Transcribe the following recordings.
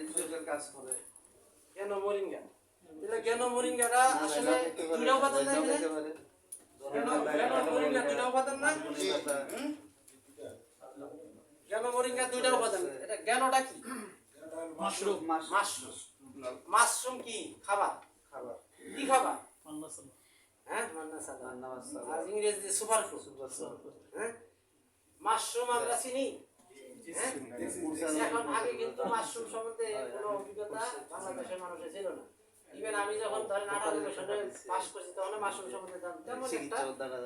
ইনসুলিনের কাজ করে। কেন মরিঙ্গা? এটা কেন মরিঙ্গাটা আসলে এটা করতে পারে, দুইটা উপাদান না এটাও এখানে? করতে পারে। কেন কেন মরিঙ্গা দুইটা উপাদান না? ধনে পাতা, হুম? কেন মরিঙ্গা দুইটা উপাদান এটা জ্ঞানটা কি? মাশরুম। মাশরুম। মাশরুম কি? খাবার? খাবার। কি খাবার? হ্যাঁ মান্না সাদা আর ইংরেজিতে সুপার ফুড হ্যাঁ? মাশরুম আমরা চিনি? এখন আগে কিন্তু মাশরুম সম্বন্ধে কোনো অভিজ্ঞতা বাংলাদেশের মানুষের ছিল না। ইভেন আমি যখন ধরেন আঠারো বছরে পাস করছি তখন মাশরুম সম্বন্ধে জানতাম। একটা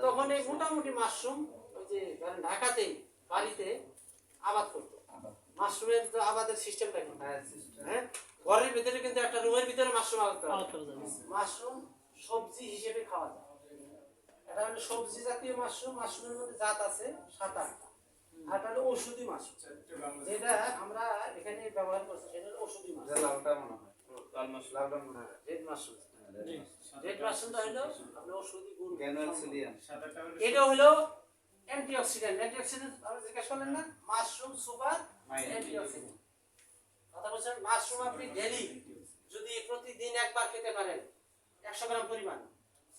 তখন এই মোটামুটি মাশরুম ওই যে ধরেন ঢাকাতেই বাড়িতে আবাদ করতো। মাশরুমের তো আবাদের সিস্টেমটা কি হ্যাঁ, হ্যাঁ? ঘরের ভিতরে কিন্তু একটা রুমের ভিতরে মাশরুম আবাদ করা হয়। মাশরুম সবজি হিসেবে খাওয়া যায়। এটা হলো সবজি জাতীয় মাশরুম। মাশরুমের মধ্যে জাত আছে সাত আটটা। আর হলো ওষুধি মাশরুম যেটা আমরা এখানে ব্যবহার করছি সেটা হলো ওষুধি যে লালটা মনে হয়। লালটা মনে হয়। রেড মাশরুম জি রেড মাশরুমটা হলো আপনার ওষুধি গুণ। এটা হলো অ্যান্টিঅক্সিডেন্ট। অ্যান্টিঅক্সিডেন্ট আপনি জিজ্ঞেস করলেন না? Mushroom super antioxidant. কথা বলছেন মাশরুম আপনি ডেলি যদি প্রতিদিন একবার খেতে পারেন একশো গ্রাম পরিমাণ।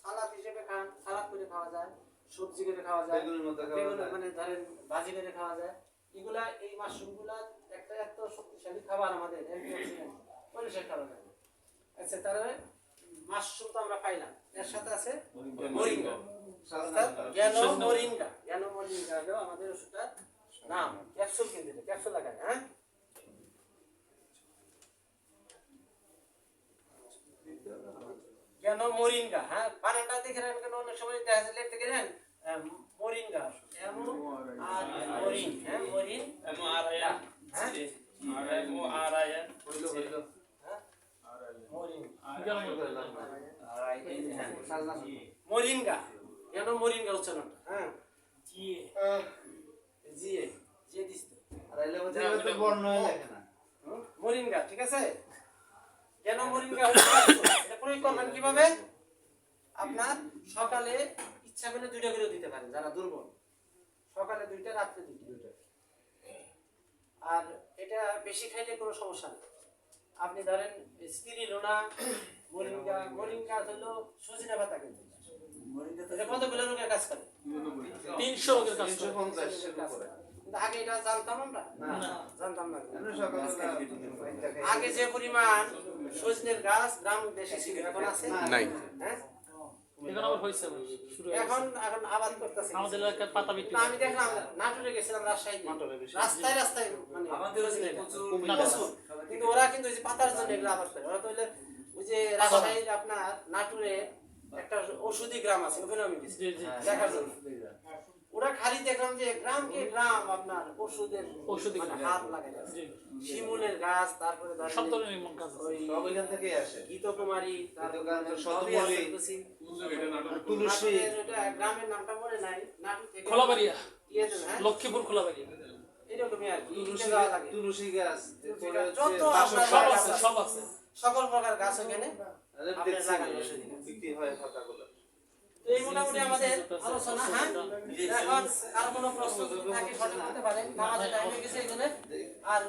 সালাদ হিসেবে খান সালাদ করে খাওয়া যায়। সবজি করে খাওয়া যায় বেগুনের মধ্যে খাওয়া বেগুন যায়। মানে ধরেন ভাজি করে খাওয়া যায়। এগুলা এই মাশরুমগুলা একটা এত শক্তিশালী খাবার আমাদের অ্যান্টিঅক্সিডেন্ট কারণে। আচ্ছা তাহলে মাশরুম তো আমরা পাইলাম। এর সাথে আছে মরিঙ্গা। মরিঙ্গা হলো আমাদের ওষুধটার নাম ক্যাপসুল কিনতে হবে, ক্যাপসুল লাগায় হ্যাঁ জ্ঞানো মরিঙ্গা? হ্যাঁ বানানটা দেখে রাখেন কেন? অনেক সময় দেখা যায় লিখতে গেলেন মরিঙ্গা এমন আর মরিং হ্যাঁ হ্যাঁ। হ্যাঁ? মরিঙ্গা। কেন মরিঙ্গা উচ্চারণটা? হ্যাঁ? জিএ জিএ জিএ দিস তো। আর এলে বর্ণ না। মরিঙ্গা ঠিক আছে? হলো এটা প্রয়োগ করবেন কীভাবে? আপনার সকালে ইচ্ছা করলে দুইটা করে দিতে পারেন যারা দুর্বল। সকালে দুইটা রাত্রে দুইটা। আর এটা বেশি খাইলে কোনো সমস্যা নেই। আপনি ধরেন স্ত্রী লোনা মরিঙ্গা মরিঙ্গা হলো সজিনা পাতা কিন্তু। কতগুলো রোগের কাজ করে? তিনশো লোকের কাজ করে। পঞ্চাশ। আগে এটা জানতাম আমরা? না, না। জানতাম না। আগে যে পরিমাণ সজনের গাছ গ্রাম দেশে ছিল এখন আছে? নাই। হ্যাঁ? এখন আবার হয়েছে আবার শুরু এখন আবাদ করতেছে। আমাদের এলাকার পাতা বিক্রি আমি দেখলাম নাটোরে গেছিলাম রাজশাহী। রাস্তায় রাস্তায় মানে আমাদের। কিন্তু ওরা কিন্তু ওই যে পাতার জন্য এগুলো আবাদ করে। ওরা তো ওই যে রাজশাহীর আপনার নাটোরে একটা ওষুধি গ্রাম আছে ওখানে আমি দেখার জন্য। দেখলাম যে গ্রাম আপনার ওষুধের ওষুধি মানে হাত জি। শিমুলের গাছ তারপরে সব ধরনের সব থেকেই আসে। গীতকুমারী শতমূলী, তুলসী গ্রামের নামটা মনে নাই। খোলাবাড়িয়া। ইয়েতে না, হ্যাঁ? লক্ষ্মীপুর খোলাবাড়িয়া। এরকমই আর কি। তুলসী লাগে। গাছ যত সব আছে সব আছে। সকল প্রকার গাছ ওখানে আপনার। বিক্রি হয় পাতাগুলো। তো এই মোটামুটি আমাদের হ্যাঁ? এখন আর কোনো প্রশ্ন যদি থাকে, সঠিক করতে পারেন আর